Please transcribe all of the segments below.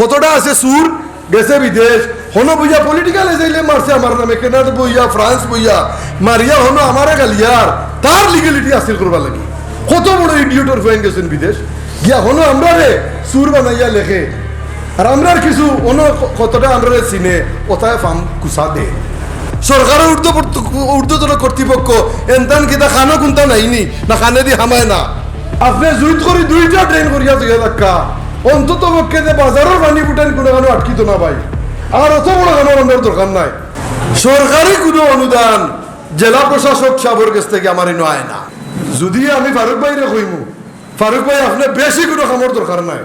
কতটা আছে সুর গেছে বিদেশ। হনো বুঝা পলিটিক্যাল এজাইলে মারছে আমার নামে কেনাডা বইয়া, ফ্রান্স বইয়া। মারিয়া হনো আমারে গালিয়ার। তার লিগেলিটি হাসিল করবার লাগি। কত বড় ইডিয়টর হয়ে গেছেন বিদেশ। গিয়া হনো আমরা রে সুর বানাইয়া লেখে। আর আমরার কিছু অন্য কতটা আমরা চিনে কোথায় ফাম কুসা দে। সরকারের ঊর্ধ্ব ঊর্ধ্বতন কর্তৃপক্ষ, এনতান কিতা খানো কোনটা নাইনি, না খানে দি হামায় না। আপনি জুইত করে দুইটা ট্রেন করিয়া দিয়ে দেখা অন্তত পক্ষে যে বাজারের পানি ফুটান কোনো কারণে আটকিত না ভাই। আর অত বড় কেন আমার দরকার নাই। সরকারি কোনো অনুদান জেলা প্রশাসক সাবর কাছ থেকে আমার এনে আয় না। যদি আমি ফারুক ভাইরে কইমু, ফারুক ভাই আপনি বেশি কোনো কামর দরকার নাই।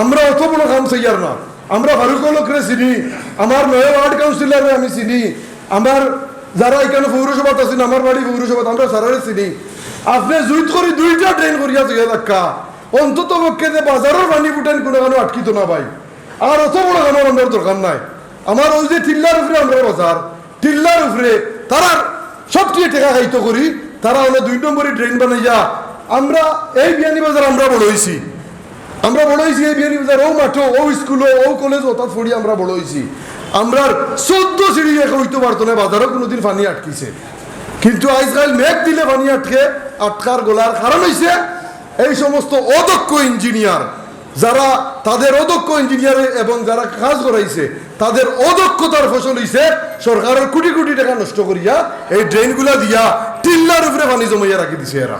আমরা অত বড় কাম চাইয়ার না। আমরা ফারুক লোকরে চিনি, আমার নয় ওয়ার্ড কাউন্সিলরে আমি চিনি, আমার যারা এখানে পৌরসভাত আছেন, আমার বাড়ি পৌরসভাত, আমরা সারারে চিনি। আপনি জুইত করে দুইটা ট্রেন করিয়া তুই দেখা অন্তত পক্ষে যে বাজারের পানি ফুটেন কোনো কেন আটকিত না ভাই। আর অত বড় কেন আমার দরকার নাই। আমার ওই যে টিল্লার উপরে আমরা বাজার, টিল্লার উপরে তারা সবচেয়ে টেকা খাইতো করি, তারা হলো দুই নম্বরই ট্রেন বানাইয়া আমরা এই বিয়ানি বাজার আমরা বড় হয়েছি আমরা বড় হয়েছি এই বিয়ানি বাজার, ও মাঠো ও স্কুলও, ও কলেজ, ও তার ফড়ি আমরা বড় হয়েছি আমরা চোদ্দ সিঁড়ি রেখে হইতে পারতো না, বাজারও কোনোদিন পানি আটকিছে। কিন্তু আজকাল মেঘ দিলে পানি আটকে, আটকার গোলার কারণ হয়েছে এই সমস্ত অদক্ষ ইঞ্জিনিয়ার যারা তাদের অদক্ষ ইঞ্জিনিয়ার এবং যারা কাজ করাইছে, তাদের অদক্ষতার ফসল হইছে সরকারের কোটি কোটি টাকা নষ্ট করিয়া এই ড্রেনগুলা দিয়া টিল্লার উপরে পানি জমাইয়া রাখি দিছে এরা।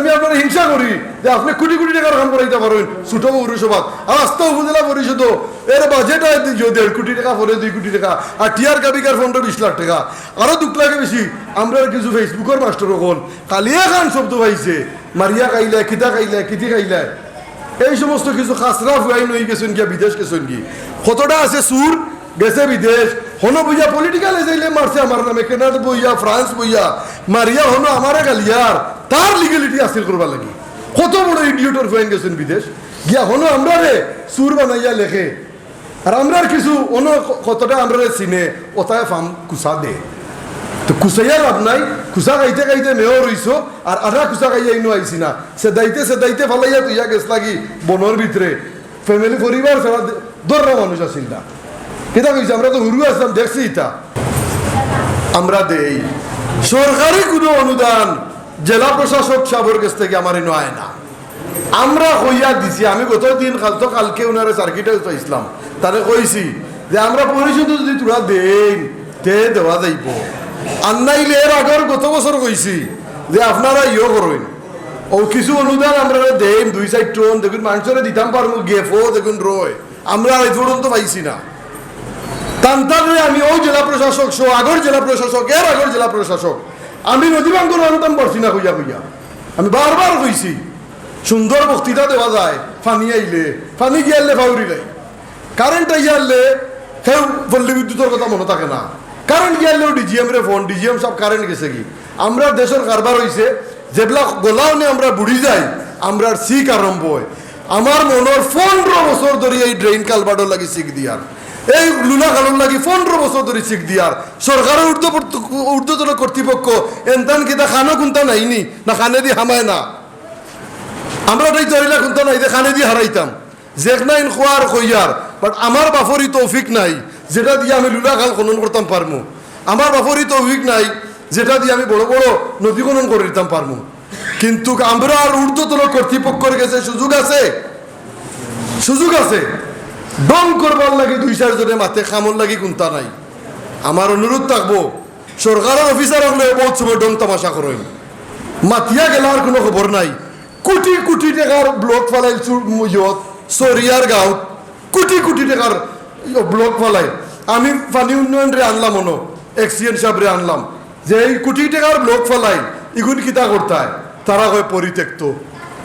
আমি আপনার হিংসা করি যে আপনি কোটি কোটি টাকার কাম করাইতে পারেন, ছোট পৌরসভা আর আস্তা উপজেলা পরিষদ, এর বাজেট হয় দেড় কোটি টাকা পরে দুই কোটি টাকা, আর টিআর কাবিকার ফন্ড বিশ লাখ টাকা। আরও দুঃখ লাগে বেশি, আমরা কিছু ফেসবুকের মাস্টার খান শব্দ পাইছে, মারিয়া খাইলে খিতা খাইলে কিতি খাইলে এই সমস্ত কিছু খাসরা ফুয়াই নই গেছেন বিদেশ গেছেন কি কতটা আছে সুর? গেছে বিদেশ। হনো বুঝা পলিটিক্যাল এজাইলে মারছে আমার নামে কেনাডা বইয়া, ফ্রান্স বইয়া। মারিয়া হনো আমারে গালিয়ার তার লিগেলিটি হাসিল করবার লাগি। কত বড় ইডিয়টর হয়ে গেছেন বিদেশ। গিয়া হনো আমরা রে সুর বানাইয়া লেখে। আর আমরার কিছু অন্য কতটা আমরা চিনে ওটায় ফাম কুসা দে। তো কুসাইয়া লাভ নাই। কুসা খাইতে খাইতে মেয়র হইছো, আর আধা কুসা খাইয়া ইনো আইছি না। সে দাইতে সে দাইতে ফালাইয়া তুইয়া গেছ লাগি বনর ভিতরে ফ্যামিলি পরিবার ছাড়া দর্রা মানুষ আছিল না। এটা কইছে, আমরা তো হুরু আসলাম দেখছি এটা আমরা দেই। সরকারি কোনো অনুদান জেলা প্রশাসক সাবর কাছ থেকে আমার এনে আয় না। আমরা কইয়া দিছি, আমি গত দিন কাল তো কালকে ওনারে সার্কিটে ইসলাম, তারে কইছি যে আমরা পরিষদ যদি তোরা দেই তে দেওয়া যাইব। আর নাইলে এর আগের গত বছর কইছি যে আপনারা ইয়ে করেন। ও কিছু অনুদান আমরা দেন, দুই চার টন, দেখুন মানুষের দিতাম পারব গেফো দেখুন রয়। আমরা এই পর্যন্ত পাইছি না। তান্তারে আমি ওই জেলা প্রশাসক সহ আগর জেলা প্রশাসক, এর আগর জেলা প্রশাসক আমি নদীবাঙ্গন আনতাম পারছি না কইয়া কইয়া। আমি বারবার কইছি, সুন্দর বক্তৃতা দেওয়া যায়, ফানি আইলে, ফানি গিয়ালে ফাউরিলে কারেন্ট আইয়ালে কেউ পল্লী বিদ্যুতের কথা মনে থাকে না। কারেন্ট গিয়ালেও ডিজিএম রে ফোন, ডিজিএম সব কারেন্ট গেছে কি? আমরা দেশের কারবার হইছে যেগুলা গোলাও নে আমরা বুড়ি যাই আমরা শিখ আরম্ভ হয়। আমার মনের পনেরো বছর ধরে এই ড্রেন কালবাডর লাগি শিখ দিয়ার। এই লুনা কালন লাগি পনেরো বছর ধরে শিখ দিয়ার। সরকারের ঊর্ধ্ব ঊর্ধ্বতন কর্তৃপক্ষ, এনতান কিতা খানো কোনটা নাইনি? না খানে দি হামায় না। আমরা ওটাই ধরিলা কোনটা নাই যে খানে দিয়ে হারাইতাম। জেক নাইন খোয়ার কইয়ার বাট আমার বাফরি তৌফিক নাই, যেটা দিয়ে আমি লুলা খাল খনন করতাম পারমু। আমার বাফরি তৌফিক নাই, যেটা দিয়ে আমি বড় বড় নদী খনন করে দিতাম পারমু। কিন্তু আমরা আর ঊর্ধ্বতন কর্তৃপক্ষের কাছে সুযোগ আছে। সুযোগ আছে। ডং করবার লাগে দুই চারজনে মাথে খামর লাগি কোনটা নাই। আমার অনুরোধ থাকব, সরকারের অফিসার হলে বহুত সময় ডং তামাশা করেন। মাতিয়া গেলার কোনো খবর নাই। কোটি কোটি টাকার ব্লক ফালাই ইয়ত সরিয়ার গাঁৱত কোটি কোটি টাকার ব্লক ফালাই। আমি পানি উন্নয়ন রে আনলাম মনো এক্সিডেন্ট সাহেব রে আনলাম। যে এই কোটি টাকার ব্লক ফালাই ইগুন কিতা করতায় তারা কয় পরিত্যক্ত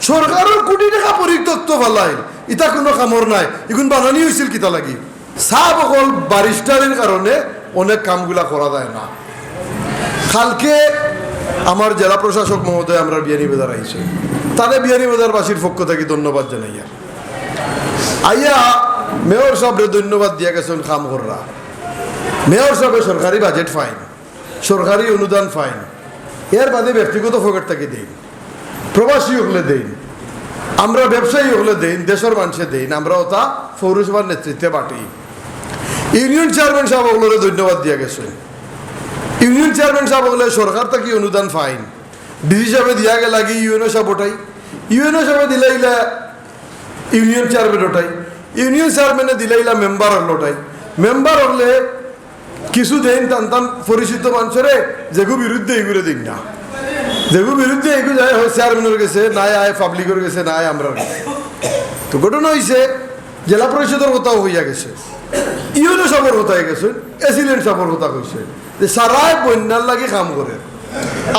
সরকারের কোটি টাকা পরিত্যক্ত ফালাই। ইটা কোনো কামর নাই। ইগুন বানানি হয়েছিল কিতা লাগি। সাপ অকল বারিস্টারের কারণে অনেক কামগুলা করা যায় না। কালকে আমার জেলা প্রশাসক মহোদয় আমরা বিয়ানি বাজার আইছে বিয়ানি বাজারবাসীর পক্ষ থেকে ধন্যবাদ জানাই আর। আইয়া মেয়র সাহেবরে ধন্যবাদ দিয়া গেছেন কাম কররা মেয়র সাহেবে সরকারি বাজেট ফাইন। সরকারি অনুদান ফাইন। এর বাদে ব্যক্তিগত ফকেট থেকে দেই। প্রবাসী হলে দেই। আমরা ব্যবসায়ী হলে দেন দেশের মানুষে দেন আমরা ওটা পৌরসভার নেতৃত্বে পাঠি ইউনিয়ন চেয়ারম্যান সাহেব ওগুলোরে ধন্যবাদ দিয়া গেছে। ইউনিয়ন চেয়ারম্যান সাহেব ওগুলো সরকার থেকে অনুদান ফাইন? ডিসি সাহেবে দিয়া গেল আগে ইউএনও সাহেব ওটাই ইউএনও সাহেবে দিলাইলা ইউনিয়ন চেয়ারম্যান ওটাই ইউনিয়ন চেয়ারম্যানে দিলাইলা মেম্বার হল ওটাই মেম্বার হলে কিছু দেন টান টান পরিচিত মানুষেরে যেগু বিরুদ্ধে এগুলো দিন না। যেগু বিরুদ্ধে এগু যায় চেয়ারম্যানের গেছে, নাই আয় পাবলিকের গেছে, নাই আমরা তো ঘটনা হয়েছে জেলা পরিষদের কথাও হইয়া গেছে। ইউনো কথা হয়ে গেছে এসিলেন্ট সবর কথা কইছে যে সারাই বন্যার লাগে কাম করে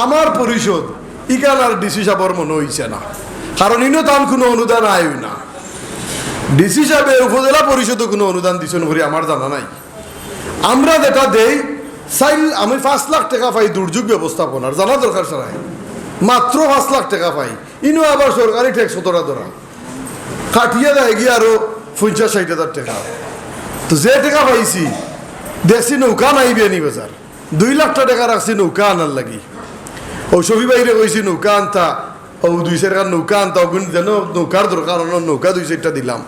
আমার পরিষদ ইকান আর ডিসি সাবর মনে হইছে না। কারণ ইনো তার কোনো অনুদান আয় না। ডিসি সাহেবে উপজেলা পরিষদও কোনো অনুদান দিছেন করি আমার জানা নাই। আমরা যেটা দেই চাইল আমি পাঁচ লাখ টাকা পাই দুর্যোগ ব্যবস্থাপনার জানা দরকার সারাই মাত্র পাঁচ লাখ টাকা পাই। ইনো আবার সরকারি ট্যাক্স ধরা ধরা। কাটিয়ে দেয় গিয়ে আরও? পঞ্চাশ, ষাট হাজার টাকা। তো যে টাকা পাইছি, দেশি নৌকা নাইবে নি বাজার। দুই লাখ টাকা রাখছি নৌকা আনার লাগি। ও ছবি বাইরে কইছি, নৌকা আনতা। ও দুই চারখান নৌকা আনতা। ওগুন যেন নৌকার দরকার নৌকা দুই চারটা দিলাম।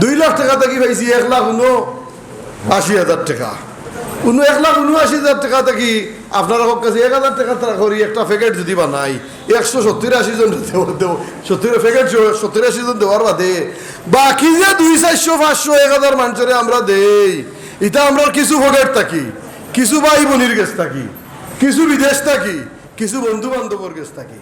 দুই লাখ টাকা থাকি পাইছি, এক লাখ উনো আশি হাজার টাকা। উনো এক লাখ উনআশি হাজার টাকা থেকে আপনার কাছে এক হাজার টাকা টাকা করি, একটা প্যাকেট যদি বানাই একশো সত্তর আশি জন সত্তর প্যাকেট সত্তর আশি জন দেওয়ার বাদে বাকি যে দুই, চারশো, পাঁচশো, এক হাজার মানুষের আমরা দেই এটা আমরা কিছু ভোটের থাকি, কিছু ভাই বোনির গেছ থাকি, কিছু বিদেশ থাকি, কিছু বন্ধু বান্ধবর গেছ থাকি।